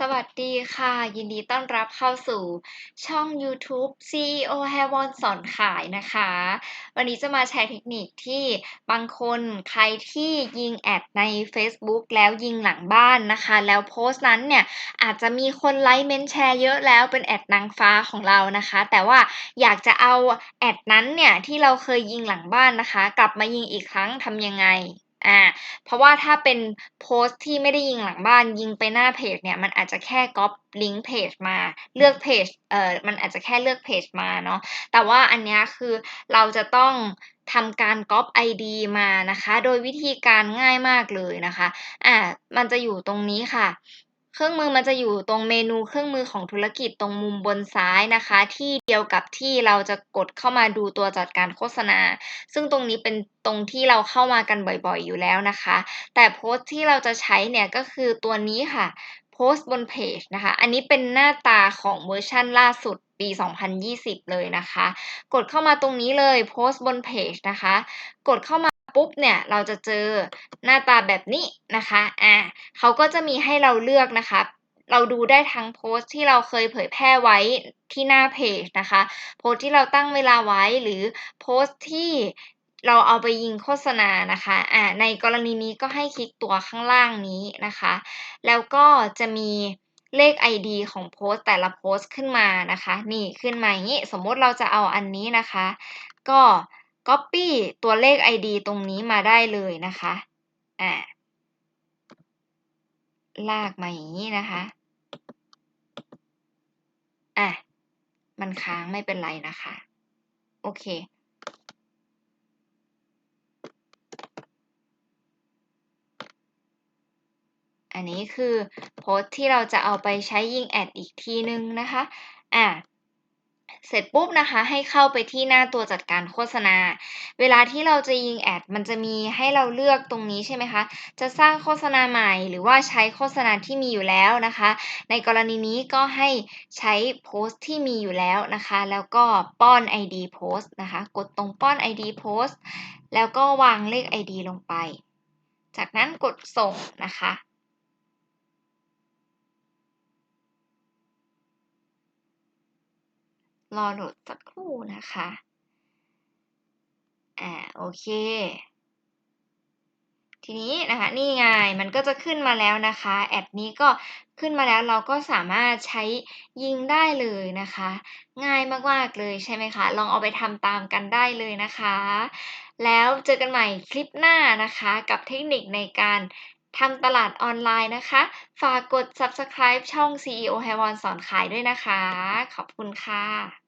สวัสดีค่ะ ยินดีต้อนรับเข้าสู่ช่องยูทูบ CEO h a w o n สอนขายนะคะ วันนี้จะมาแชร์เทคนิคที่บางคนใครที่ยิงแอดในเฟซบุ๊กแล้วยิงหลังบ้านนะคะ แล้วโพสต์นั้นเนี่ย อาจจะมีคนไลค์เมนแชร์เยอะแล้วเป็นแอดนางฟ้าของเรานะคะ แต่ว่าอยากจะเอาแอดนั้นเนี่ย ที่เราเคยยิงหลังบ้านนะคะ กลับมายิงอีกครั้งทำยังไง อ่า เพราะว่าถ้าเป็นโพสต์ที่ไม่ได้ยิงหลังบ้านยิงไปหน้าเพจเนี่ยมันอาจจะแค่ก๊อปลิงก์เพจมาเลือกเพจเอ่อมันอาจจะแค่เลือกเพจมาเนาะแต่ว่าอันนี้คือเราจะต้องทำการก๊อป ID มานะคะ โดยวิธีการง่ายมากเลยนะคะอ่ามันจะอยู่ตรงนี้ค่ะ เครื่องมือมันจะอยู่ตรงเมนูเครื่องมือของธุรกิจตรงมุมบนซ้ายนะคะ ที่เดียวกับที่เราจะกดเข้ามาดูตัวจัดการโฆษณา ซึ่งตรงนี้เป็นตรงที่เราเข้ามากันบ่อยๆอยู่แล้วนะคะ แต่โพสต์ที่เราจะใช้เนี่ยก็คือตัวนี้ค่ะโพสต์บนเพจนะคะ อันนี้เป็นหน้าตาของเวอร์ชันล่าสุดปี 2020 เลยนะคะ กดเข้ามาตรงนี้เลยโพสต์บนเพจนะคะ กดเข้ามา ปุ๊บเนี่ยเราจะเจอหน้าตาแบบนี้นะคะอ่าเขาก็จะมีให้เราเลือกนะคะเราดูได้ทั้งโพสต์ที่เราเคยเผยแพร่ไว้ที่หน้าเพจนะคะ โพสต์ที่เราตั้งเวลาไว้หรือโพสต์ที่เราเอาไปยิงโฆษณานะคะอ่าในกรณีนี้ก็ให้คลิกตัวข้างล่างนี้นะคะ แล้วก็จะมีเลข ID ของโพสต์แต่ละโพสต์ขึ้นมานะคะ นี่ขึ้นมาอย่างนี้ สมมติเราจะเอาอันนี้นะคะ ก็ Copy ตัวเลข ID ตรงนี้มาได้เลยนะคะอ่าลากมาอย่างนี้นะคะอะมันค้างไม่เป็นไรนะคะ โอเค อันนี้คือโพสต์ที่เราจะเอาไปใช้ยิงแอดอีกทีนึงนะคะ อะ เสร็จปุ๊บนะคะ ให้เข้าไปที่หน้าตัวจัดการโฆษณา เวลาที่เราจะยิงแอดมันจะมีให้เราเลือกตรงนี้ใช่ไหมคะ จะสร้างโฆษณาใหม่ หรือว่าใช้โฆษณาที่มีอยู่แล้วนะคะ ในกรณีนี้ก็ให้ใช้โพสต์ที่มีอยู่แล้วนะคะ แล้วก็ป้อน ID โพสต์นะคะ กดตรงป้อน ID โพสต์แล้วก็วางเลข ID ลงไป จากนั้นกดส่งนะคะ รอโหลดสักครู่นะคะ อ่า โอเค ทีนี้นะคะ นี่ไง มันก็จะขึ้นมาแล้วนะคะ แอดนี้ก็ขึ้นมาแล้วเราก็สามารถใช้ยิงได้เลยนะคะ ง่ายมากๆเลยใช่ไหมคะ ลองเอาไปทำตามกันได้เลยนะคะ แล้วเจอกันใหม่คลิปหน้านะคะ กับเทคนิคในการ ทำตลาดออนไลน์นะคะ ฝากกด subscribe ช่อง CEO h a w o n สอนขายด้วยนะคะ ขอบคุณค่ะ